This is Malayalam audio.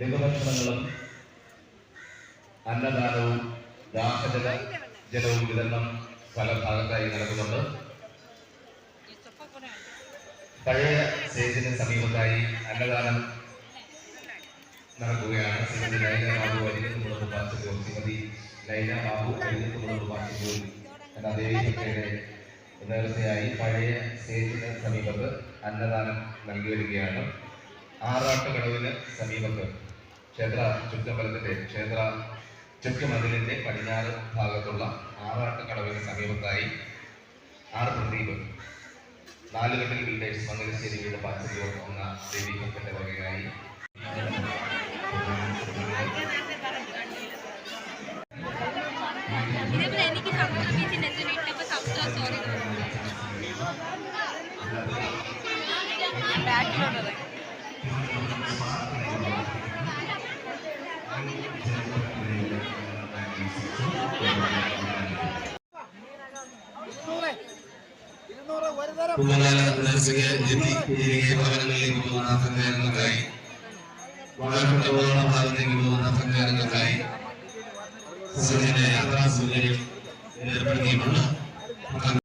ലഘുഭക്ഷണങ്ങളും അന്നദാനവും ദാഹജല ജലവും വിതരണം പല ഭാഗത്തായി നടക്കുന്നുണ്ട്. പഴയ സ്റ്റേജിന് സമീപത്തായി അന്നദാനം നടക്കുകയാണ്. ശ്രീമതി ലൈന ബാബു അരികത്തുമുള്ള പാച്ചകവും ശ്രീമതി ലൈന ബാബു അരികത്തുമുള്ള പാച്ചകവും എന്ന ദേവികയുടെ നേരത്തെയായി പഴയ സ്റ്റേജിന് സമീപത്ത് അന്നദാനം നൽകി വരികയാണ് ആറാട്ടുകടവിന് സമീപത്ത് ക്ഷേത്ര ചുറ്റമ്പലത്തിന്റെ ക്ഷേത്ര ചുറ്റുമതിലിന്റെ പടിഞ്ഞാറ് ഭാഗത്തുള്ള ആറാട്ടുകടവിന് സമീപത്തായി ആറ് പ്രദീപ് നാലുകെട്ടിൽ ബിൽഡേഴ്സ് മംഗലശ്ശേരി വീട് പാച്ചകവും എന്ന ദേവികത്തിന്റെ വകയായി ഇതേപോലെ സഞ്ചാരങ്ങൾക്കായി വാഴപ്പെട്ട പോകുന്ന ഭാഗത്തേക്ക് പോകുന്ന സഞ്ചാരങ്ങൾക്കായി യാത്രാ സൗകര്യം ഏർപ്പെടുത്തിയിട്ടുണ്ട്